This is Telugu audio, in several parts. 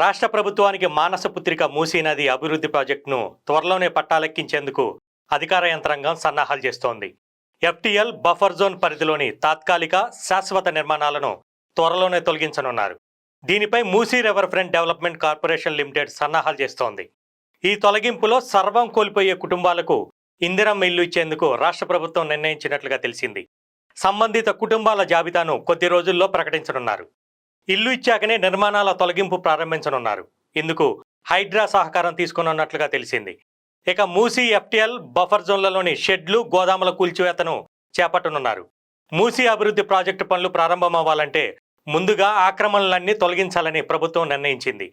రాష్ట్ర ప్రభుత్వానికి మానస పుత్రిక మూసీ నది అభివృద్ధి ప్రాజెక్టును త్వరలోనే పట్టాలెక్కించేందుకు అధికార యంత్రాంగం సన్నాహాలు చేస్తోంది. ఎఫ్టీఎల్ బఫర్ జోన్ పరిధిలోని తాత్కాలిక శాశ్వత నిర్మాణాలను త్వరలోనే తొలగించనున్నారు. దీనిపై Musi river front development corporation limited సన్నాహాలు చేస్తోంది. ఈ తొలగింపులో సర్వం కోల్పోయే కుటుంబాలకు ఇందిరం ఇల్లు ఇచ్చేందుకు రాష్ట్ర ప్రభుత్వం నిర్ణయించినట్లుగా తెలిసింది. సంబంధిత కుటుంబాల జాబితాను కొద్ది రోజుల్లో ప్రకటించనున్నారు. ఇల్లు ఇచ్చాకనే నిర్మాణాల తొలగింపు ప్రారంభించనున్నారు. ఇందుకు హైడ్రా సహకారం తీసుకున్నట్లుగా తెలిసింది. ఇక మూసీ ఎఫ్టీఎల్ బఫర్ జోన్లలోని షెడ్లు గోదాముల కూల్చివేతను చేపట్టనున్నారు. మూసీ అభివృద్ధి ప్రాజెక్టు పనులు ప్రారంభమవ్వాలంటే ముందుగా ఆక్రమణలన్నీ తొలగించాలని ప్రభుత్వం నిర్ణయించింది.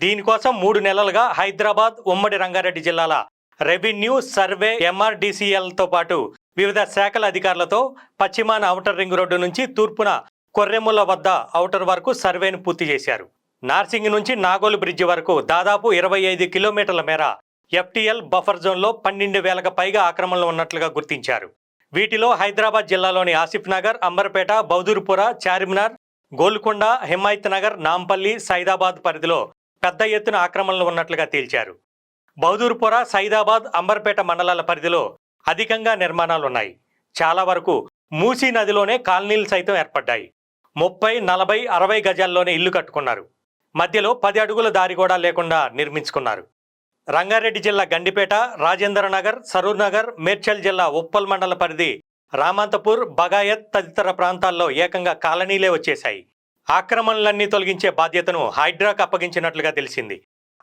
దీనికోసం మూడు నెలలుగా హైదరాబాద్ ఉమ్మడి రంగారెడ్డి జిల్లాల రెవెన్యూ సర్వే ఎంఆర్డీసీఎల్తో పాటు వివిధ శాఖల అధికారులతో పశ్చిమాన ఔటర్ రింగ్ రోడ్డు నుంచి తూర్పున కొర్రెముల వద్ద ఔటర్ వరకు సర్వేను పూర్తి చేశారు. నార్సింగ్ నుంచి నాగోలు బ్రిడ్జి వరకు దాదాపు ఇరవై ఐదు కిలోమీటర్ల మేర ఎఫ్టీఎల్ బఫర్ జోన్లో పన్నెండు వేలకు పైగా ఆక్రమణలు ఉన్నట్లుగా గుర్తించారు. వీటిలో హైదరాబాద్ జిల్లాలోని ఆసిఫ్ నగర్ అంబర్పేట బౌదూర్పుర చార్మినార్ గోల్కొండ హిమాయత్ నగర్ నాంపల్లి సైదాబాద్ పరిధిలో పెద్ద ఎత్తున ఆక్రమణలు ఉన్నట్లుగా తేల్చారు. బౌదూర్పుర సైదాబాద్ అంబర్పేట మండలాల పరిధిలో అధికంగా నిర్మాణాలు ఉన్నాయి చాలా వరకు మూసీ నదిలోనే కాలనీలు సైతం ఏర్పడ్డాయి. ముప్పై నలభై అరవై గజాల్లోనే ఇల్లు కట్టుకున్నారు. మధ్యలో పది అడుగుల దారి కూడా లేకుండా నిర్మించుకున్నారు. రంగారెడ్డి జిల్లా గండిపేట రాజేంద్ర నగర్ సరూర్ నగర్ మేడ్చల్ జిల్లా ఉప్పల్ మండల పరిధి రామంతపూర్ బగాయత్ తదితర ప్రాంతాల్లో ఏకంగా కాలనీలే వచ్చేశాయి. ఆక్రమణలన్నీ తొలగించే బాధ్యతను హైడ్రాకు అప్పగించినట్లుగా తెలిసింది.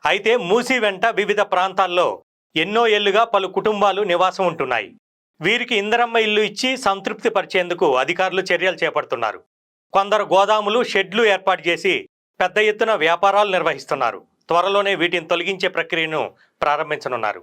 అయితే మూసీ వెంట వివిధ ప్రాంతాల్లో ఎన్నో ఏళ్ళుగా పలు కుటుంబాలు నివాసం ఉంటున్నాయి. వీరికి ఇందరమ్మ ఇల్లు ఇచ్చి సంతృప్తి పరిచేందుకు అధికారులు చర్యలు చేపడుతున్నారు. కొందరు గోదాములు షెడ్లు ఏర్పాటు చేసి పెద్ద ఎత్తున వ్యాపారాలు నిర్వహిస్తున్నారు. త్వరలోనే వీటిని తొలగించే ప్రక్రియను ప్రారంభించనున్నారు.